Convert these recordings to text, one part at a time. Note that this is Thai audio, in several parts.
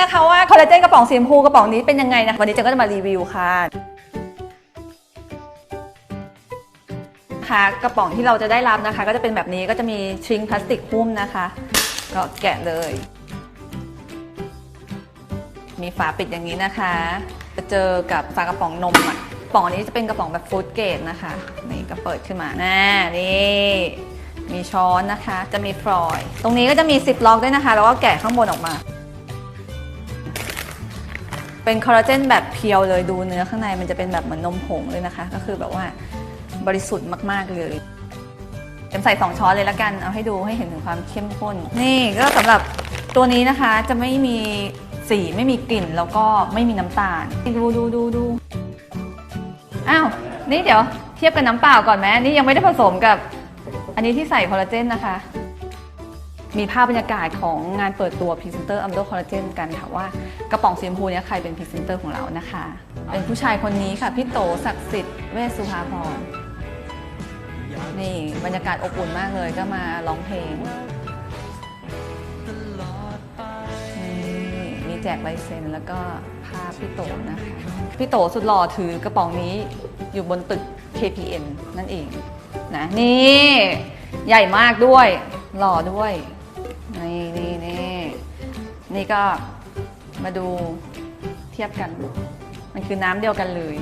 นะคะว่าคอลลาเจนกระป๋องสีชมพูกระป๋องนี้เป็นยังไงนะวันนี้เจนก็จะมารีวิวค่ะค่ะกระป๋องที่เราจะได้รับนะคะ ก็จะเป็นแบบนี้ก็จะมีชิงพลาสติกหุ้มนะคะ ก็แกะเลย มีฝาปิดอย่างนี้นะคะจะเจอกับฝากระป๋องนมอะกระป๋องนี้จะเป็นกระป๋องแบบฟู้ดเกรดนะคะนี่ก็เปิดขึ้นมาน่านี่มีช้อนนะคะ จะมีฟรอย ตรงนี้ก็จะมีซิปล็อกด้วยนะคะ แล้วก็แกะข้างบนออกมา เป็นคอลลาเจนแบบเพียวเลยดูเนื้อข้างในมันจะเป็นแบบเหมือนนมผงเลยนะคะ ก็คือแบบว่าบริสุทธิ์มาก ๆ เลยเต็มใส่สองช้อนเลยละกัน เอาให้ดูให้เห็นถึงความเข้มข้น นี่ก็สำหรับตัวนี้นะคะจะไม่มีสีไม่มีกลิ่นแล้วก็ไม่มีน้ำตาล ดูดูดูดูอ้าว นี่เดี๋ยวเทียบกับน้ำเปล่าก่อนไหมนี่ยังไม่ได้ผสมกับ อันนี้ที่ใส่คอลลาเจนนะคะ มีภาพบรรยากาศของงานเปิดตัวพรีเซนเตอร์อัมโดคอลลาเจนกันค่ะว่ากระป๋องสีชมพูเนี้ยใครเป็นพรีเซนเตอร์ของเรานะคะ เป็นผู้ชายคนนี้ค่ะ พี่โตศักดิ์สิทธิ์เวสุภาพรนี่บรรยากาศอบอุ่นมากเลยก็มาร้องเพลงนี่มีแจกลายเซ็นแล้วก็ภาพพี่โตนะคะ พี่โตสุดหล่อถือกระป๋องนี้อยู่บนตึก KPN นั่นเองนะนี่ ใหญ่มากด้วยหล่อด้วย นี่นี่นี่นี่ก็มาดูเทียบกัน มันคือน้ำเดียวกันเลย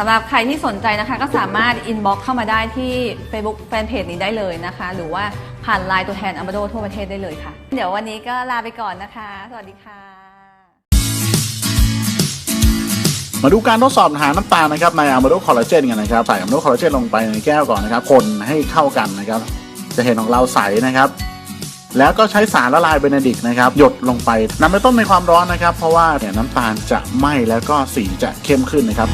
สำหรับใครที่สนใจนะคะ ก็สามารถอินบ็อกเข้ามาได้ที่ Facebook แฟนเพจนี้ได้เลยนะคะ หรือว่าผ่านไลน์ตัวแทนอัมบาโดทั่วประเทศได้เลยค่ะ เดี๋ยววันนี้ก็ลาไปก่อนนะคะ สวัสดีค่ะ มาดูการทดสอบหาน้ำตาลนะครับในอะมาโดคอลลาเจนกันนะครับใส่อะมาโดคอลลาเจนลงไปในแก้วก่อนนะครับ คนให้เข้ากันนะครับ จะเห็นของเราใสนะครับ แล้วก็ใช้สารละลายเบนดิกนะครับ หยดลงไปนำไปต้มในความร้อนนะครับ เพราะว่าเนี่ยน้ำตาลจะไหม้แล้วก็สีจะเข้มขึ้นนะครับ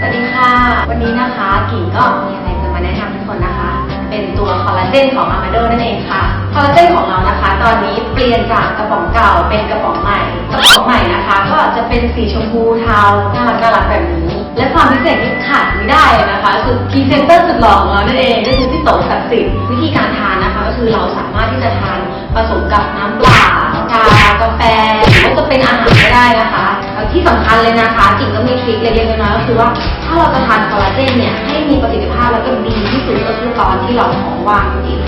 สวัสดีค่ะ วันนี้นะคะกิ่งก็มีอะไรจะมาแนะนำทุกคนนะคะ เป็นตัวคอลลาเจนของอามาโดนั่นเองค่ะ คอลลาเจนของเรานะคะ ตอนนี้เปลี่ยนจากกระป๋องเก่าเป็นกระป๋องใหม่ กระป๋องใหม่นะคะ ก็จะเป็นสีชมพูเทาน่ารักน่ารักแบบนี้ และความพิเศษที่ขาดไม่ได้นะคะคือพรีเซนเตอร์สุดหล่อของเรานั่นเองก็คือพี่โตศักดิ์สิทธิ์วิธีการทานนะคะ ก็คือเราสามารถที่จะทานผสมกับน้ำเปล่าชากาแฟหรือว่าจะเป็นอาหารก็ได้นะคะที่สำคัญเลยนะคะกิ่งก็มีทริคเล็กๆน้อยๆก็คือว่าถ้าเราจะทานคอลลาเจนเนี่ยให้มีประสิทธิภาพแล้วก็ดีที่สุดก็ คือตอนที่เราท้องว่างจริง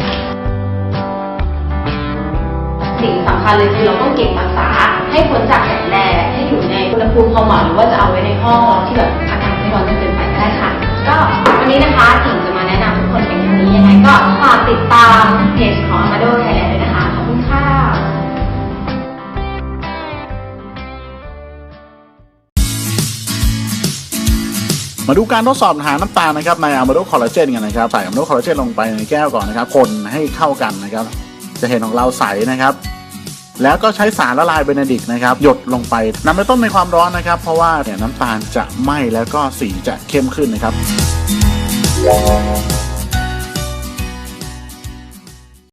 สิ่งสำคัญเลยคือเราต้องเก็บรักษาให้พ้นจากแสงแดดให้อยู่ในอุณหภูมิพอเหมาะหรือว่าจะเอาไว้ในห้องเราที่แบบอากาศไม่ร้อนจนเกินไปก็ได้ค่ะ ก็วันนี้นะคะกิ่งจะมาแนะนำทุกคนเป็นอย่างนี้ยังไงก็ฝากติดตามเพจของ Amado Thailand มาดูการทดสอบหาน้ำตาลนะครับในอะมาโดคอลลาเจนกันนะครับใส่อะมาโดคอลลาเจนลงไปในแก้วก่อนนะครับ คนให้เข้ากันนะครับ จะเห็นของเราใสนะครับ แล้วก็ใช้สารละลายเบนดิกนะครับ หยดลงไปนำไปต้มในความร้อนนะครับ เพราะว่าเนี่ยน้ำตาลจะไหม้แล้วก็สีจะเข้มขึ้นนะครับ